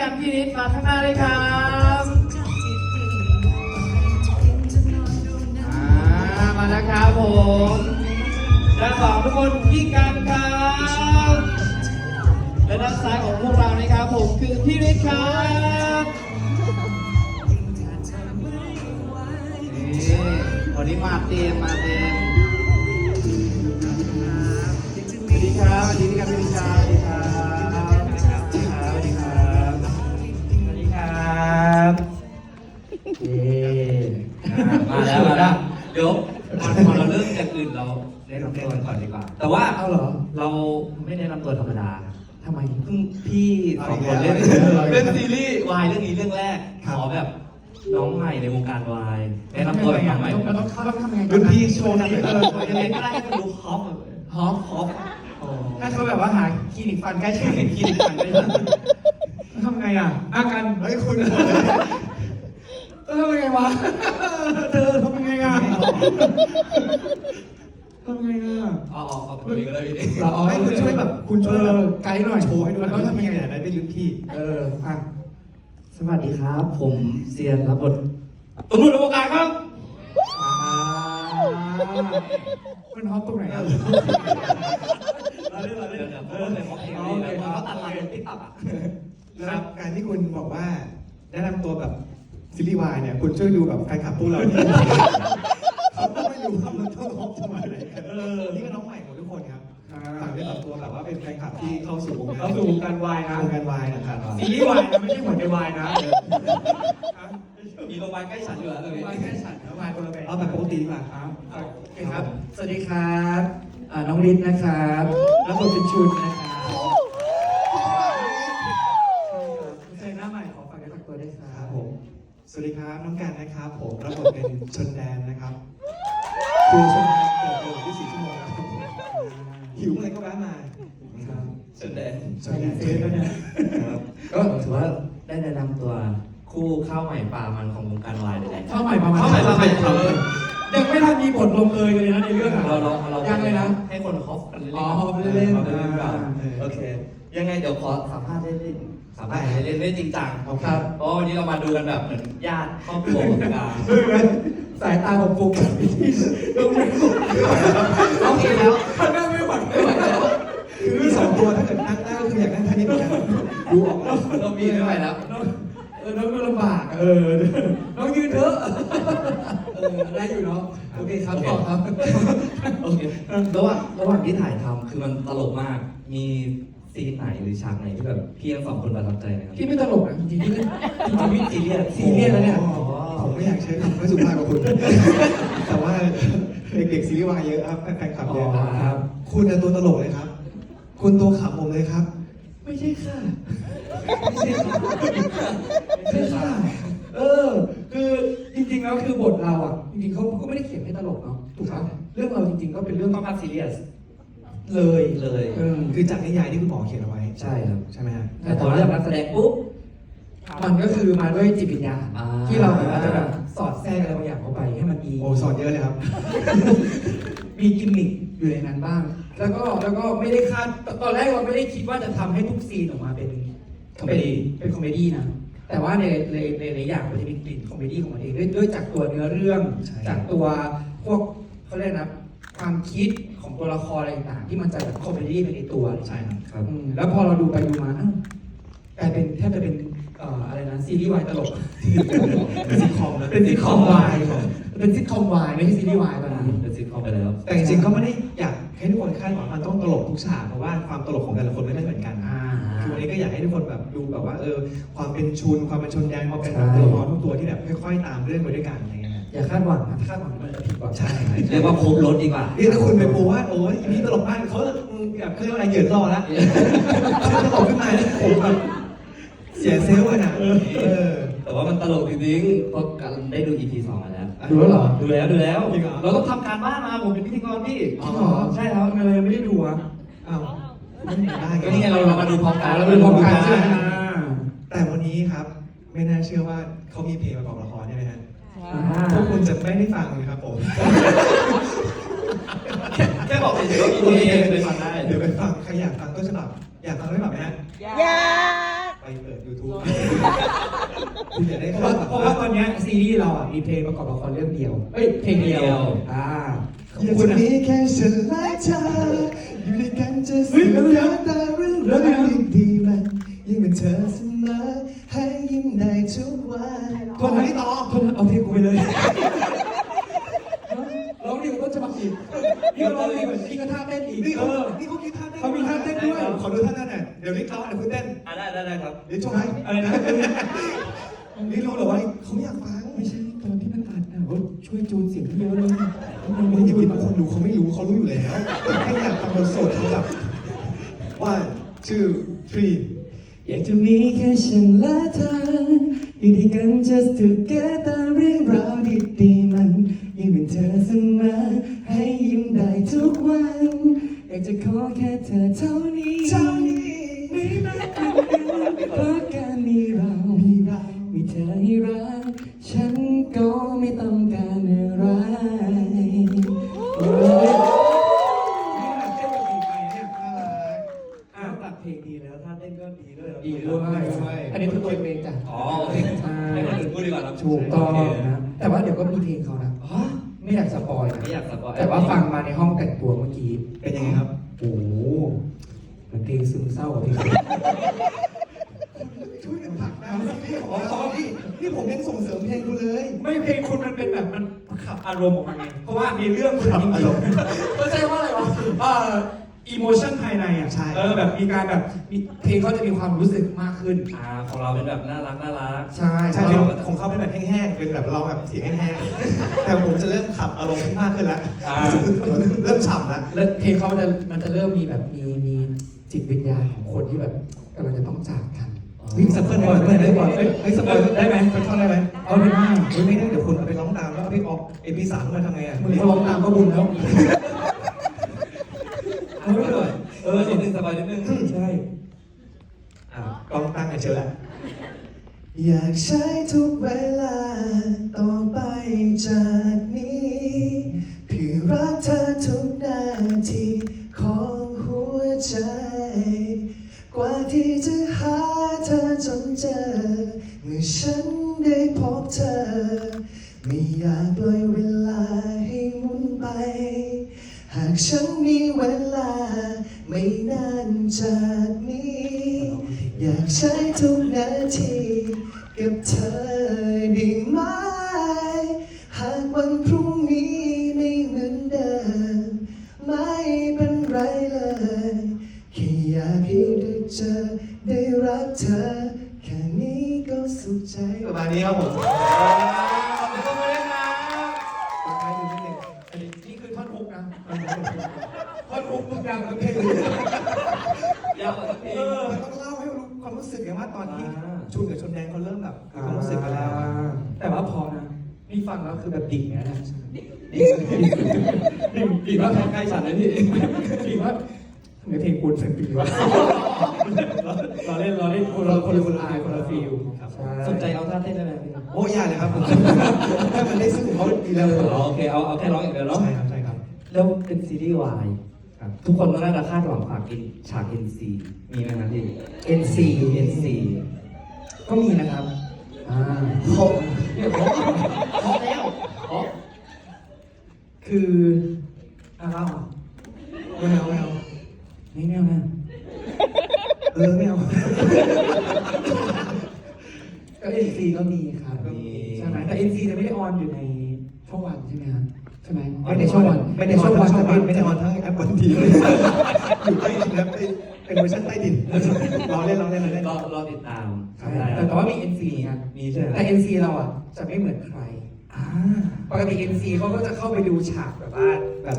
กันพี่นิดมาข้างหน้าเลยครับอ่ามาแล้วครับผมด้านสองทุกคนพี่กันครับและด้านซ้ายของพวกเรานะครับผมคือพี่นิดครับนี่วันนี้มาเต็มมาเต็มสวัสดีครับสวัสดีพี่กันพี่นิดครับสวัสดีครับ มาแล้วมาแล้วเดี๋ยวก่อนก่อนเราเริ่มจากอื่นเราแนะนำตัวกันก่อนดีกว่า แต่ว่าเอาเหรอ เราไม่แนะนำตัวธรรมดาทำไมเพิ่งพี่สองคนเล่นเอาอีกแล้วเล่นซีรีส์วายเรื่องนี้เรื่องแรกครัขบอแบบน้องใหม่ในวงการวายแนะนำตัวแบบน้องใหม่มันต้องต้องทำยังไงรุ่นพี่โชว์หน่อยเออยังไงก็ได้ให้มันดูฮอปอะฮอปฮอปถ้าเขาแบบว่าหาคลินิกฟันใกล้ชิดกินกันได้ยังทำไงอะอากันเฮ้ยคุณ เออทำยังไงวะเธอทำยังไงอะทำยังไงอะ เอาเอาเอาตัวนี้ก็ได้พี่เราเอาให้คุณช่วยแบบคุณช่วยเอแบบอไกด์หน่อยโชว์ให้ดูมันว่าต้องทำทำยัยังงไงไงได้เป็นรุ่นพี่ เอออะสวัสดีครับ ผมเซียนรับบทตุ้นุ่นในวงการครับอ่ามันฮอปตรงไหนอะเราเล่นเราเล่นเดี๋ยวเดี๋ยวเดี๋ยวเขาเพลงนี้แล้วเขาตัดลายเป็นติ๊กต็อกอะแล้วการที่คุณบอกว่าแนะนำตัวแบบซีรีส์วายเนี่ย คุณช่วยดูแบบแฟนคลับพวกเราที่เขาก็ไม่รู้ว่ามันต้องออกจังหวะไหนกันเออนี่ก็น้องใหม่ เป็นแฟนคลับที่เข้าสู่วงการเข้าสู่วงการวายนะวงการวายนะครับซีรีส์วายนะไม่ใช่หัวใจวายนะมีโรงพยาบาลใกล้ฉันอยู่แล้วเลยวายแค่ฉันนะวายคนละแบบเอาแบบปกติดีกว่าครับโอเคครับ สวัสดีครับอ่าน้องฤทธิ์นะครับรับบทเป็นชุนนะครับใช่หน้าใหม่ขอฝากด้วยฝากตัวด้วยคครัรับบผมสวัสดีครับ น้องกันนะครับ ผมรับบทเป็นชนแดนนะครับครูชนแดน ชนแดนเฟซด้วยนะครับก็ถือว่าได้แนะนำตัวคู่ข้าวใหม่ปลามันของวงการวายเลยเข้าใหม่ประมาณเข้าใหม่มาใหม่เออยังไม่ทันมีบทลงเอยกันเลยนะในเรื่องอะเราเราเรายังเลยนะ ให้คนฮอปกันเล่นๆอ๋อฮอปเล่นๆฮอปเล่นๆก่อนอ่าโอเค ยังไงเดี๋ยวขอสัมภาษณ์เล่นๆสัมภาษณ์เล่นๆไม่จริงจังครับ เพราะวันนี้เรามาดูกันแบบเหมือนญาติครอบครัววงการดูไหมสายตาของโฟกัสไปที่ตรงนี้โอเคแล้วข้างหน้ ก็คืออยากนั่งท่านี้เหมือนกันดูออกแล้วเรามีไม่ไหวแล้วน้องเออน้องก็ลำบากอะเออ น้องยืนเถอะ เออ ได้อยู่เนาะ โอเคครับต่อครับ โอเค ระหว่างระหว่างที่ถ่ายทำคือมันตลกมาก มีซีนไหนหรือฉากไหนที่แบบพี่ทั้งสองคนประทับใจไหมครับพี่ไม่ตลกนะจริงๆพี่เล่นจริงๆพี่ซีเรียสซีเรียสแล้วเนี่ยอ๋อผมไม่อยากใช้คำไม่สุภาพกับคุณ แต่ว่าเด็กๆซีรีส์วายเยอะครับแฟนคลับเยอะอ๋อครับ คุณน่ะตัวตลกเลยครับ คุณตัวขำผมเลยครับ ไม่ใช่ค่ะไม่ใช่ค่ะไม่ใช่ค่ะเออ คือจริงๆแล้วคือบทเราอะจริงๆเขาก็ไม่ได้เขียนให้ตลกเนาะถูกไหมเรื่องเราจริงๆก็เป็นเรื่องต้องมาซีเรียสเลยเลยเออคือจากนิยายที่คุณหมอเขียนเอาไว้ ใช่ครับใช่ไหมฮะแต่ตอนเลือกนักแสดงปุ๊บมันก็คือมาด้วยจิตวิญญาณอ่าที่เราแบบอาจจะแบบสอดแทรกอะไรบางอย่างเข้าไปให้มันมีโอ้สอนเยอะเลยครับ มีกิมมิคอยู่ในนั้นบ้าง แล้วก็แล้วก็ไม่ได้คาดตอนแรกเราไม่ได้คิดว่าจะทำให้ทุกซีนออกมาเป็นคอมเมดี้เป็นคอมเมดี้นะแต่ว่าในในในหลายอย่างมันจะมีกลิ่นคอมเมดี้ของมันเองด้วยด้วยจากตัวเนื้อเรื่องใช่จากตัวพวกเขาเรียกนะความคิดของตัวละครอะไรต่างๆที่มันจะแบบคอมเมดี้ไปในตัวใช่ครับครับอืมแล้วพอเราดูไปดูมาอ้าวกลายเป็นแทบจะเป็นเอ่ออะไรนะซีรีส์วายตลกเป็นซิทคอมนะเป็นซิทคอมวายเป็นซิทคอมวายไม่ใช่ซีรีส์วายตอน ไปแล้ว แต่จริงๆก็ไม่ได้อยากให้ทุกคนคาดหวังมันต้องตลกทุกฉากเพราะว่าความตลกของแต่ละคนไม่ได้เหมือนกันอ่าคือวันนี้ก็อยากให้ทุกคนแบบดูแบบว่าเออความเป็นชุนความเป็นชนแดนความเป็นแบบใช่ตัวละครทุกตัวที่แบบค่อยๆตามเรื่องไปด้วยกันอะไรเงี้ยอย่าคาดหวังนะถ้าคาดหวังมันจะผิดหวังใช่เรียกว่าครบรถดีกว่านี่ถ้าคุณไปปูว่าโอ้ยอีนี้ตลกมากเขาแบบเขาเรียกว่าอะไรเหยื่อล่อแล้วเขาตลกขึ้นมาเนี่ยผมแบบเสียเซลล์เลยนะเออ แต่ว่ามันตลกจริงๆเพราะกันได้ดู EP สองมาแล้วดูแล้วเหรอ ดูแล้วดูแล้ว จริงเหรอ เราต้องทำการบ้านมาผมเป็นพิธีกรพี่จริงเหรอใช่ครับทำไมเรายังไม่ได้ดูอะอ้าวไม่ได้ก็นี่ไงเราเรามาดูพร้อมกันเราเป็นพร้อมกันใช่ไหมแต่วันนี้ครับ ไม่น่าเชื่อว่าเขามีเพลงประกอบละครใช่ไหมฮะอ่าพวกคุณจะไม่ได้ฟังเลยครับผม แค่บอกเฉยๆว่า EP นี้เคยฟังได้เดี๋ยวไปฟังใครอยากฟังต้นฉบับอยากฟังต้นฉบับไหมฮะ อยาก ไปเปิด YouTube คุณจะได้เพราะเข้าว่าเพราะว่าตอนเนี้ยซีรีส์เราอะมีเพลงประกอบละครเรื่องเดียวเอ้ยเพลงเดียว อ่าอยากคุจะณอะ มีแค่ฉันและเธออยู่ด้วยกันจะสุดยอดแต่เรื่องราวดีๆมันยังเป็นเธอเสมอให้ยิ้มได้ทุกวันคนไหนต่อคนเอาเพลงกูไปเลยร้องดีกว่าต้นฉบับอีกพี่ก็ร้องดีกว่าพี่ก็ท่าเต้นอีกนี่เอเขาอ นี่เขาคิดท่าเต้นเขามีท่าเต้นด้วย ขอดูท่าเต้นหน่อยเดี๋ยวนี้เขาเดี๋ยวคุณเต้นอะได้ได้ได้ครับ เดี๋ยวโชว์ให้อะไรนะ นี่รู้เหรอว่าเขาอยากฟังไม่ใช่ตอนที่มันอัดนะว่าช่วยจูนเสียงพี่เยอะเลยมึงอย่าคิดว่าคนดูเขาไม่รู้เขารู้อยู่แล้วให้อยากฟังบทสดเขาแบบ one two three อยากจะมีแค่ฉันและเธออยู่ด้วยกัน just together เรื่องราวดีๆมันยังเป็นเธอเสมอให้ยิ้มได้ทุกวัน อยากจะขอแค่เธอเท่านี้ รัก ฉันก็ไม่ต้องการอะไรโอ้ยนี่มันเต้นกับเพลงไปเนี่ยน่ารักอ้าวตัดเพลงดีแล้วท่าเต้นก็ดีด้วยดีด้วย อันนี้คือตัวเองจ้ะอ๋อโอเคใช่ให้คนอื่นพูดดีกว่าครับถูกต้องนะแต่ว่าเดี๋ยวก็มีเพลงเขานะอ๋อไม่อยากสปอยนะไม่อยากสปอยแต่ว่าฟังมาในห้องแต่งตัวเมื่อกี้เป็นยังไงครับโอ้โหเหมือนเพลงซึมเศร้าอะพี่ แบบมันขับอารมณ์ออกมาไงเพราะว่ามีเรื่องคุณขับจริงอารมณ์ๆเข้าใจว่าอะไรวะเอ่ออิโมชันภายในอะใช่ เออแบบมีการแบบมีเพลงเขาจะมีความรู้สึกมากขึ้น อ่าของเราเป็นแบบน่ารักน่ารัก ใช่ใช่ใช่เป็นของเขาเป็นแบบแห้งๆ เป็นแบบเราแบบเสียงแห้งๆ แต่ผมจะเริ่มขับอารมณ์มากขึ้นแล้ว อ่า เริ่มฉ่ำแล้ว แล้วเพลงเขามันจะมันจะเริ่มมีแบบมีมีจิตวิญญาณของคนที่แบบกำลังจะต้องจากกัน วิ่งสเปิลได้ก่อนได้ก่อนเอ้ยเอ้ยสเปิลได้ไหมเป็นท่อนได้ไหมเอาได้ไหมเฮ้ยไม่ได้เดี๋ยวคุณเอาไปร้องตามแล้วเอาไปออกเอพีสามมาทำไงอะมึงเขาร้องตามก็บุญแล้วเอาไว้หน่อยเออนิดนึงสบายนิดนึงใช่อะกล้องตั้งกันเชียวแหละอยากใช้ทุกเวลาต่อไปจากนี้ จนเจอ เมื่อฉันได้พบเธอ ไม่อยากปล่อยเวลาให้หมุนไป หากฉันมีเวลา ไม่นานจากนี้ อยากใช้ทุกนาที กับเธอได้ไหม หากวันพรุ่งนี้ไม่เหมือนเดิม ไม่เป็นไรเลย แค่อยากให้ เจอได้รักเธอ แค่นี้ก็สุขใจประมาณนี้ครับผมขอบคุณเลยนะอันนี้นี่คือท่อนฮุกนะท่อนฮุกทุกอย่างทั้งเพลงยาวกว่าเพลงมันต้องเล่าให้รู้ความรู้สึกไงว่าตอนที่ชุนกับชนแดงเขาเริ่มแบบมีความรู้สึกกันแล้วอะแต่ว่าพอนะนี่ฟังแล้วคือแบบดิ่งนะดิ่งดิ่งดิ่งว่าใกล้ฉันเลยพี่ดิ่งว่า ทำไมเพลงคุณเป็นปีวะเราเล่นเราเล่นคนละคนละคนละคนละฟิลครับสนใจเอาท่าเต้นได้ไหมพี่โอ้ยากเลยครับผมถ้ามันได้ซึ่งของเขาดีแล้วอ๋อโอเคเอาเอาแค่ร้องอย่างเดียวเนาะใช่ครับใช่ครับแล้วเป็นซีรีส์วายครับทุกคนก็น่าจะคาดหวังฝากกินฉาก NC มีไหมครับพี่ NC NC ก็มีนะครับอ่าครบเนี่ยครบครบแล้วครบคืออ้าว ไม่เอาไม่เอา ไม่แน่นะ เออไม่เอา ก็ NC ก็มีครับ มี ใช่ไหมแต่ NC จะไม่ได้ ออนอยู่ในช่องวันใช่ไหมครับใช่ไหมไม่ในช่องวันไม่ได้ช่องวันช่องวันไม่ได้ออนทั้งแอปวันทีอยู่ใต้ดินแล้วเป็นเวอร์ชันใต้ดินรอเล่นรอเล่นรอเล่นรอรอติดตามใช่แต่แต่ว่ามี NC ครับมีใช่ไหมแต่ NC เราอะจะไม่เหมือนใครอ่าปกติ NC เขาก็จะเข้าไปดูฉากแบบว่าแบบ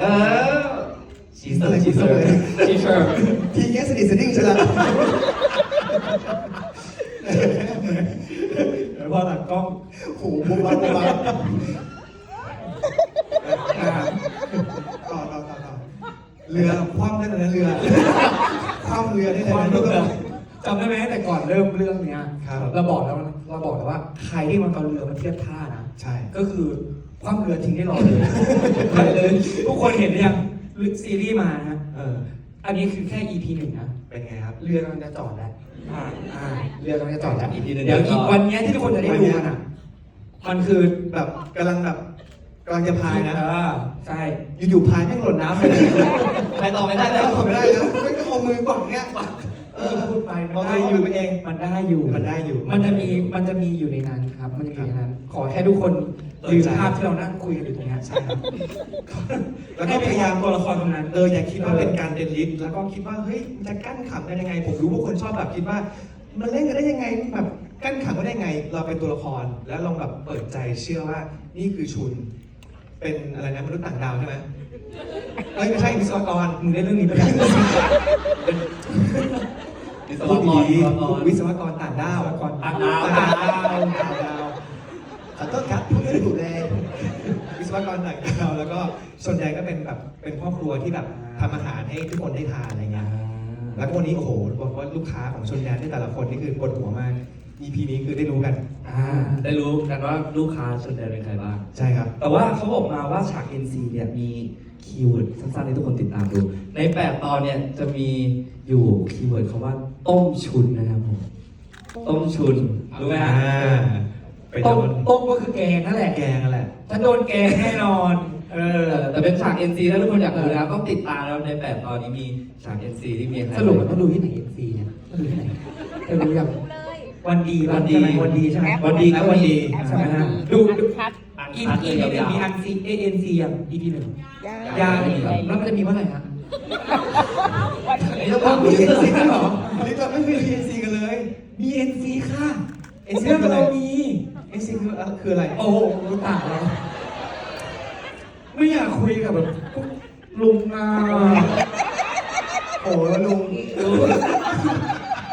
เออชีเซอร์ชีเซอร์ชีเซอร์ทีเงี้ยสนิทสนิ่งใช่ไหมพอหลังกล้อง โหบุบบับบุบบับอ่าต่อต่อต่อต่อเรือคว่ำได้เลยนะเรือคว่ำเรือได้เลยนะรู้แบบจำได้ไหมแต่ก่อนเริ่มเรื่องเนี้ยครับเราบอกแล้วเราบอกแล้วว่าใครที่มันเอาเรือมาเทียบท่านะใช่ ก็คือความเรือทิ้งได้รอเลยไปเลยทุกคนเห็นหรือยังซีรีส์มานะเออ อันนี้คือแค่ EP หนึ่งนะเป็นไงครับ เรือกำลังจะจอดแล้วอ่าอ่าเรือกำลังจะจอดแล้วอีกทีหนึ่งเดี๋ยวอีกวันเนี้ยที่ทุกคนจะได้ดูกันอะ มันคือแบบกำลังแบบกำลังจะพายนะเออใช่อยู่ๆพายแม่งหล่นน้ำไปเลยไปต่อไม่ได้ได้แล้แล้ววไม่ได้แล้วไม่ก็เอามือปักเนี้ยเออพูดไปมองไปอยู่เองมันได้อยู่มันได้อยู่ มันจะมีมันจะมีอยู่ในนั้นครับ มันจะมีในนั้น ขอแค่ทุกคนลืมภาพที่เรานั่งคุยกันอยู่ตรงเนี้ยใช่ครับแล้วก็ให้พยายามตัวละครตรงนั้นเอออย่าคิดว่าเป็นการเดนลิฟแล้วก็คิดว่าเฮ้ยมันจะกั้นขำกันยังไง ผมรู้ว่าคนชอบแบบคิดว่า มันเล่นกันได้ยังไงแบบ กั้นขำกันได้ยังไง เราเป็นตัวละครแล้วลองแบบเปิดใจเชื่อว่านี่คือชุน เป็นอะไรนะมนุษย์ต่างดาวใช่ไหมเอ้ยไม่ใช่วิศวกรมึงได้เรื่องนี้ไปแล้ววิศวพูดกรดีวิศวกรวิศวกรต่างดาววิศวกรต่างดาวต่างดาวต่างดาวขอโทษครับพูดไม่ถูกเลยวิศวกรต่างดาวแล้วก็ส่วนใหญ่ก็เป็นแบบเป็นพ่อครัวที่แบบทำอาหารให้ทุกคนได้ทานอะไรเงี้ยแล้วก็วันนี้โอ้โหบอกว่าลูกค้าของชนแดนที่แต่ละคนนี่คือปวดหัวมาก EP นี้คือได้รู้กัน อ่า ได้รู้กันว่าลูกค้าส่วนใหญ่เป็นใครบ้าง ใช่ครับ แต่ว่าเขาบอกมาว่าฉาก NC เนี่ยมีคีย์เวิร์ดสั้นๆให้ทุกคนติดตามดู ในแปดตอนเนี่ยจะมีอยู่คีย์เวิร์ดคำว่าต้มชุนนะครับผม ต้มชุน รู้ไหมฮะไปโดต้มนต้มก็คือแกงนั่นแหละแกงนั่นแหละถ้าโดนแกงแน่นอน เอเอออแต่เป็นฉาก NC ถ้าทุกคนอยากดูนะครับต้องติดตามแล้วในแปดตอนนี้มีฉาก NC ที่มีอะไรสรุปมันต้องดูที่ไหนเอ็นซีเนี่ยต้องดูที่ไหนเธอรู้ยังเลย วันดีวันดีใช่ไหมวันดีใช่ไหมวันดีครับวันดีใช่ไหมฮะดูดูดูคัดอีพีหนึ่งมีอันซีเอ็นซีอย่างอีพีหนึ่งยายาแล้วมันจะมีเมื่อไหร่ฮะวันอันนี้นี้ต้องอ๋อถามมีดูเอ็นซีด้วยเหรอนี่เราไม่มี NC กันเลย มีเอ็นซีค่ะ NC เรื่องคืออะไรเรามี NC คืออะไรคืออะไร โอ้โหรู้ตายแล้วไม่อยากคุยกับแบบพวกลุงอะโอ้โหลุง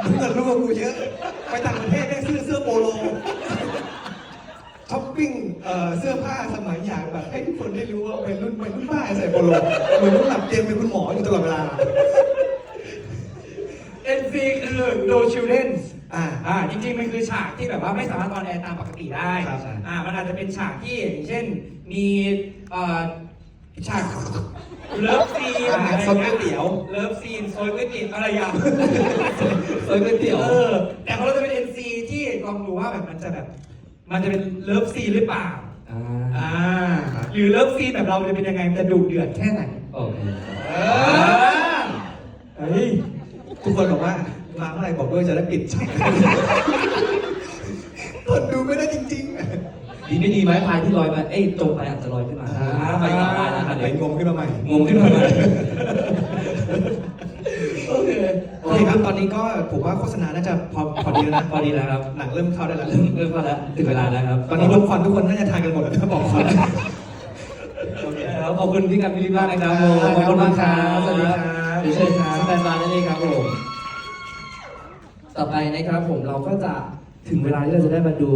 ลุงมึงกับลุงกับกูเยอะ ไปต่างประเทศได้เสื้อเสื้อโปโลช้อปปิ้งเอ่อเสื้อผ้าสมัยอย่างแบบให้ทุกคนได้รู้ว่าเป็นรุ่นเป็นรุ่นป้าใส่โปโลเหมือนต้องหลับเตรียมเป็นคุณหมออยู่ตลอดเวลาเอ็นซีคือ no children อ่าอ่าจริงๆ มันคือฉากที่แบบว่าไม่สามารถออนแอร์ตามปกติได้ครับอ่ามันอาจจะเป็นฉากที่อย่างเช่นมีเอ่อฉากเลิฟซีนอ่าอะไรซดก๋เงี้วยยเตี๋ยว เลิฟซีนโซยก๋วยเตี๋ยวอะไรอย่าง ซอยก๋วยเตี๋ยว เออแต่ของเราจะเป็น NC ที่ลองดูว่าแบบมันจะแบบ มันจะเป็นเลิฟซีนหรือเปล่า อ่าอ่า หรือเลิฟซีนแบบเราจะเป็นยังไงมันจะดุเดือดแค่ไหน โอเคเออเฮ้ยทุกคนบอกว่ามาเมื่อไหร่บอกด้วยจะได้ปิดช่องทนดูไม่ได้จริงๆดีไม่ดีไหมพายที่ลอยไปเอ้ยจมไปอาจจะลอยขึ้นมาไปกลับได้นะครับไปงมขึ้นมาใหม่ งงขึ้นมาใหม่โอเคโอเคครับตอนนี้ก็ผมว่าโฆษณาน่าจะพอพอดีแล้วนะพอดีแล้วครับ หนังเริ่มเข้าได้แล้วเริ่มเริ่มมาแล้วถึงเวลาแล้วครับ ตอนนี้ทุกคนทุกคนน่าจะทานกันหมดแล้วถ้าบอกก่อนโอเคครับขอบคุณพี่กันพี่ลิมากนะครับผมขอบคุณมากครับสวัสดีครับเดี๋ยวเชิญครับสแตนบายได้เลยครับผมต่อไปนะครับผมเราก็จะถึงเวลาที่เราจะได้มาดู